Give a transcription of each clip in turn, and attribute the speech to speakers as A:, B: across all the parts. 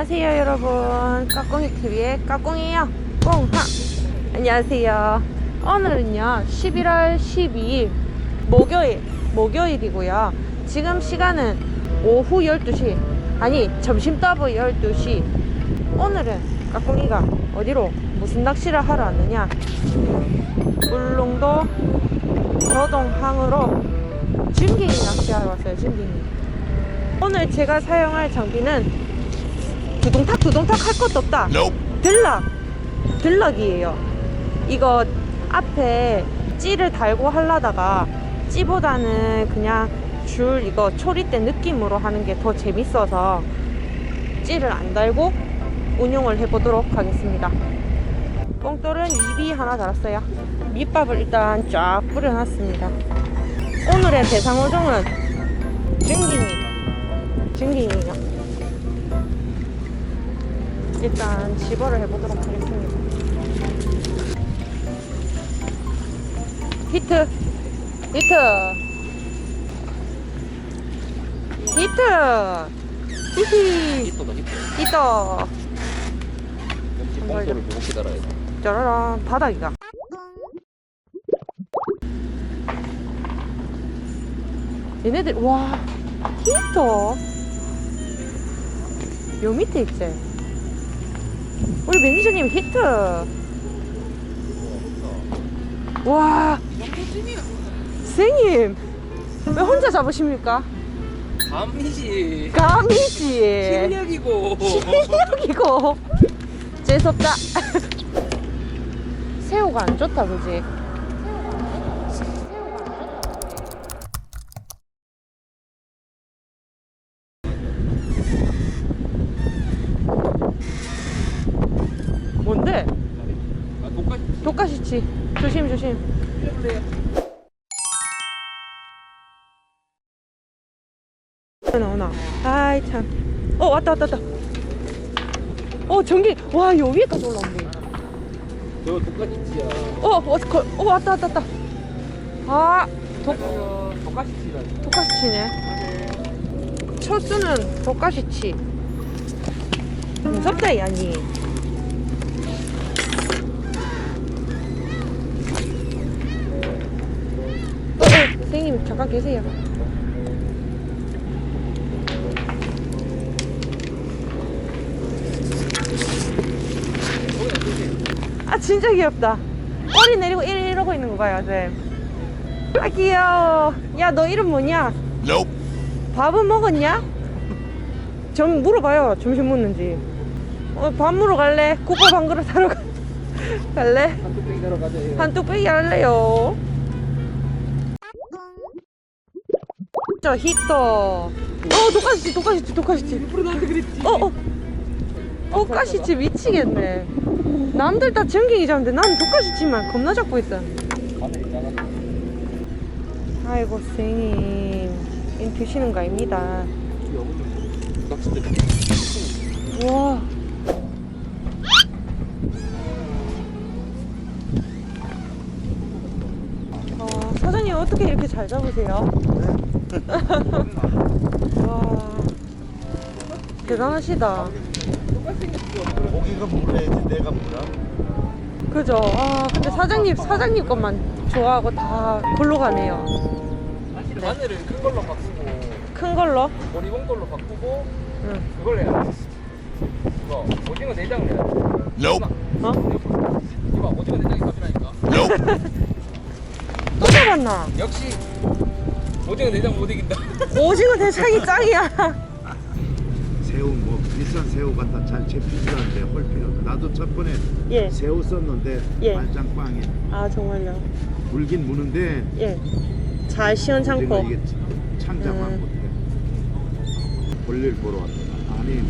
A: 안녕하세요 여러분. 까꿍이TV의 까꿍이에요. 꽁하. 안녕하세요. 오늘은요 11월 12일 목요일 목요일이고요. 지금 시간은 오후 12시 아니 점심 더블 12시. 오늘은 까꿍이가 어디로 무슨 낚시를 하러 왔느냐? 울릉도 저동항으로 진갱이 낚시하러 왔어요 진갱이 오늘 제가 사용할 장비는 두동탁 두동탁 할 것도 없다. 들락. 들락이에요. 이거 앞에 찌를 달고 하려다가 찌보다는 그냥 줄 이거 초리대 느낌으로 하는 게 더 재밌어서 찌를 안 달고 운용을 해보도록 하겠습니다. 뽕돌은 입이 하나 달았어요. 밑밥을 일단 쫙 뿌려놨습니다. 오늘의 대상어종은 증기니 증기니요 일단 집어를 해보도록 하겠습니다. 히트! 히트! 히트! 히히!
B: 역시 뽕소를 돼
A: 짜라란 바닥이가. 얘네들 와 히터? 요 밑에 있지 우리 매니저님 히트. 와. 선생님 왜 혼자 잡으십니까?
B: 감이지.
A: 감이지.
B: 실력이고.
A: 실력이고. 재수없다. 새우가 안 좋다 그지 뭔데?
B: 아 똑같이
A: 독가시치. 조심 조심? 나오나 아이 참어 왔다 왔다 왔다. 어 전기. 와요 위에까지 올라온대
B: 저 똑같이 지야.
A: 어, 어, 거, 어 왔다 왔다 왔다. 아 독,
B: 똑같이 지라
A: 독가시치네. 첫 수는 독가시치. 무섭다 이 아니 선생님 잠깐 계세요 아 진짜 귀엽다 꼬리 내리고 이러- 이러고 있는 거 봐요 쌤아 귀여워 야 너 이름 뭐냐 밥은 먹었냐? 좀 물어봐요 점심 먹는지 어, 밥 먹으러 갈래? 국밥 한 그릇 사러 가- 갈래?
B: 한 뚝배기 내러 가자 얘.
A: 한 뚝배기 할래요 저 히터 어 독가시치 독가시치 독가시치
B: 일부러 나한테 그랬지
A: 어, 어. 어, 가시치 미치겠네. 남들 다 전갱이 잡는데 나는 독가시치만 겁나 잡고 있어. 아이고, 선생님. 인 드시는 거 아닙니다. 우와. 어, 사장님 어떻게 이렇게 잘 잡으세요? 와. 대단하시다.
C: 고기가 물어야지 내가 물어.
A: 그죠? 아, 근데 사장님, 사장님 것만 좋아하고 다 골로 가네요.
B: 바늘은 큰 걸로 바꾸고
A: 큰 걸로?
B: 머리봉 걸로 바꾸고
A: 응.
B: 그걸 해야 돼 이거 오징어 내장을 해야 돼
A: 어?
B: 이봐 오징어 내장이 답이라니까
A: 또 잡았나?
B: 역시 오징어 내장 못 이긴다
A: 오징어 대창이 짱이야.
C: 새우 뭐 비싼 새우 갖다 잘 잡히지도 않는데 헐피는 나도 첫 번에
A: 예.
C: 새우 썼는데
A: 예.
C: 말짱 빵이야.
A: 아, 정말요?
C: 물긴 무는데
A: 예. 잘 시원찮고.
C: 이게 창자만
A: 음.
C: 못해. 볼일 보러 왔다. 아니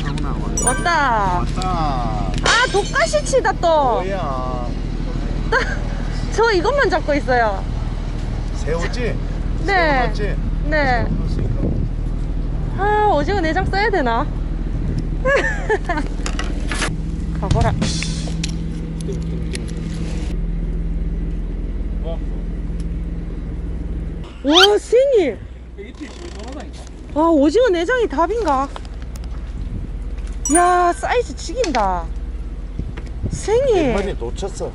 C: 사우나 왔다.
A: 왔다.
C: 왔다.
A: 아, 독가시치다 또.
C: 뭐야?
A: 저 이것만 잡고 있어요.
C: 새우지?
A: 네.
C: 맞지?
A: 네.
C: 새우 넣었으니까.
A: 아, 오징어 내장 써야 되나? 가거라.
B: 어?
A: 와,
B: 전화다니까
A: 아, 오징어 내장이 답인가? 야 사이즈 죽인다 생님
C: 많이 놓쳤어.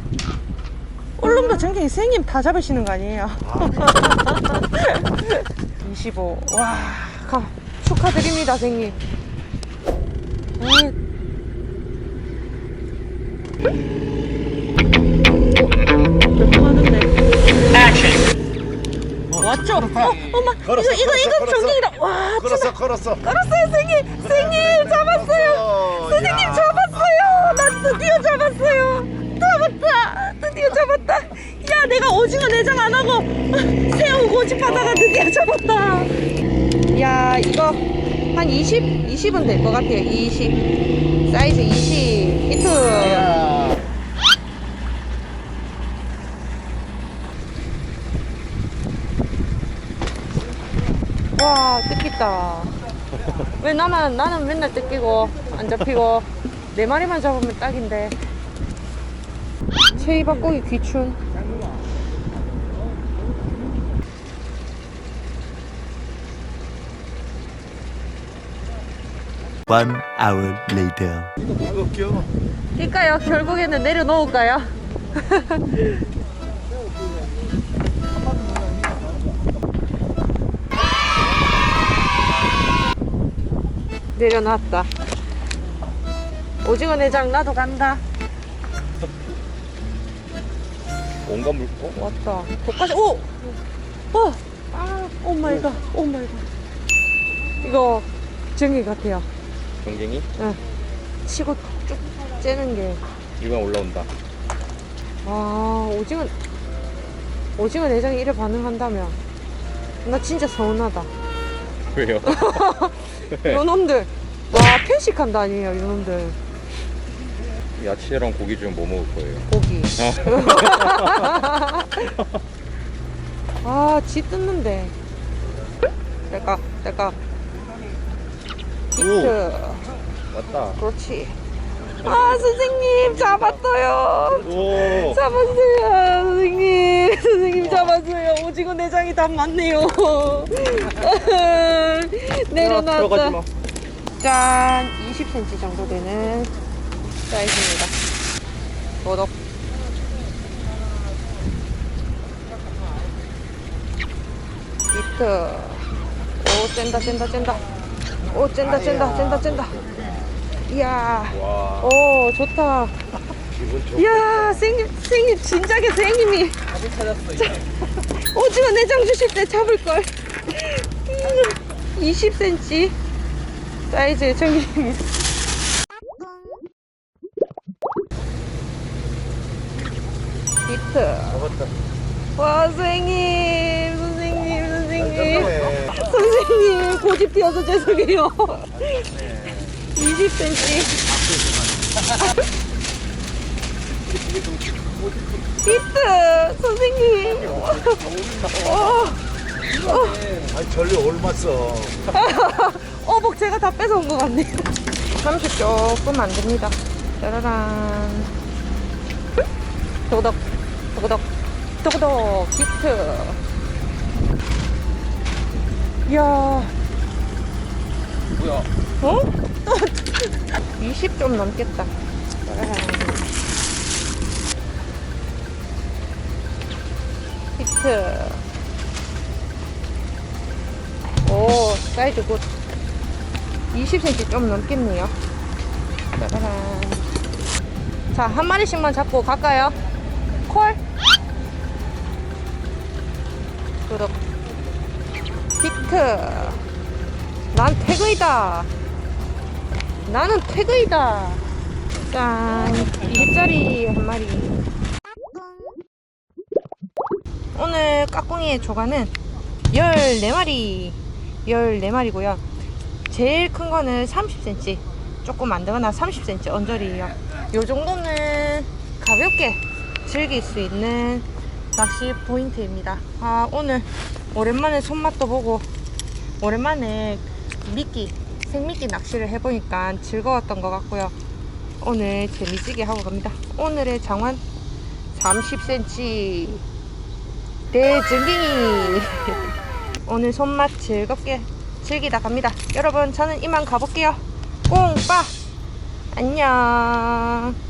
A: 울릉도 전갱이 생님 다 잡으시는 거 아니에요?
C: 아,
A: 25. 와, 가, 축하드립니다, 생님. 아이. 몇분 하는데? 왔죠? 어, 엄마,
C: 걸었어,
A: 이거, 이거,
C: 걸었어,
A: 이거. 전갱이다. 와,
C: 걸었어, 걸었어.
A: 걸었어요, 생님. 생님, 잡았어요.
C: 어,
A: 선생님
C: 야.
A: 잡았어요. 나 드디어 잡았어요. 잡았다. 드디어 잡았다. 야, 내가 오징어 내장 안 하고 새우 고집 하다가 드디어 잡았다. 야, 이거 한 20? 20은 될 것 같아요. 20. 사이즈 20. 히트.
C: 야.
A: 와, 뜯겼다. 왜 나만, 나는 맨날 뜯기고, 안 잡히고, 네 마리만 잡으면 딱인데. 체이박고기 귀춘.
D: One hour later.
A: 뛸까요? 결국에는 내려놓을까요? 내려놨다. 오징어 내장 나도 간다.
B: 온갖 물, 어?
A: 왔다. 거기까지, 오! 어! 아, 오 마이 갓, 오 마이 갓. 이거 정이 같아요.
B: 경쟁이?
A: 응. 치고 쭉 째는 게.
B: 일반 올라온다.
A: 아, 오징어, 오징어 내장이 이래 반응한다면. 나 진짜 서운하다.
B: 왜요?
A: 요놈들. 와, 편식한다 아니에요, 요놈들.
B: 야채랑 고기 중뭐 먹을 거예요?
A: 고기. 아, 지 뜯는데. 될까, 될까. 히트.
B: 맞다.
A: 그렇지. 아, 선생님, 잡았어요.
B: 오!
A: 잡았어요, 선생님. 선생님 잡았어요. 오징어 내장이 다 맞네요. 내려놨다.
B: 마.
A: 짠, 20cm 정도 되는 사이즈입니다. 도덕. 비트. 오, 짠다, 짠다, 짠다. 오, 짠다, 짠다, 짠다, 짠다. 이야.
B: 와.
A: 오, 좋다.
C: 기분 좋.
A: 이야, 생님, 생님, 진작에 생님이
B: 답을 찾았어, 이제.
A: 오징어 내장 주실 때 잡을걸. 20cm 사이즈의 청기입니다. 히트.
C: 잡았다.
A: 와, 선생님, 선생님, 선생님.
C: 네.
A: 선생님, 고집 튀어서 죄송해요. 20cm. 히트, 선생님. 어,
C: 아니 전리 올맞어.
A: 어복 제가 다 뺏어온 것 같네요. 30 조금 안 됩니다. 짜라란. 도덕, 도덕, 도덕, 히트. 이야,
B: 뭐야?
A: 어? 20 좀 넘겠다. 히트. 오, 사이즈 굿. 20cm 좀 넘겠네요. 자, 한 마리씩만 잡고 갈까요? 콜. 구독. 히트. 난 태그이다. 나는 태그이다. 짠. 20짜리 한 마리. 오늘 까꿍이의 조가는 14마리. 14마리고요. 제일 큰 거는 30cm. 조금 안 되거나 30cm 언저리예요. 요 정도는 가볍게 즐길 수 있는 낚시 포인트입니다. 아, 오늘 오랜만에 손맛도 보고 오랜만에 미끼, 생미끼 낚시를 해보니까 즐거웠던 것 같고요. 오늘 재미지게 하고 갑니다. 오늘의 장원 30cm 대증갱이 오늘 손맛 즐겁게 즐기다 갑니다. 여러분 저는 이만 가볼게요. 꽁빠 안녕.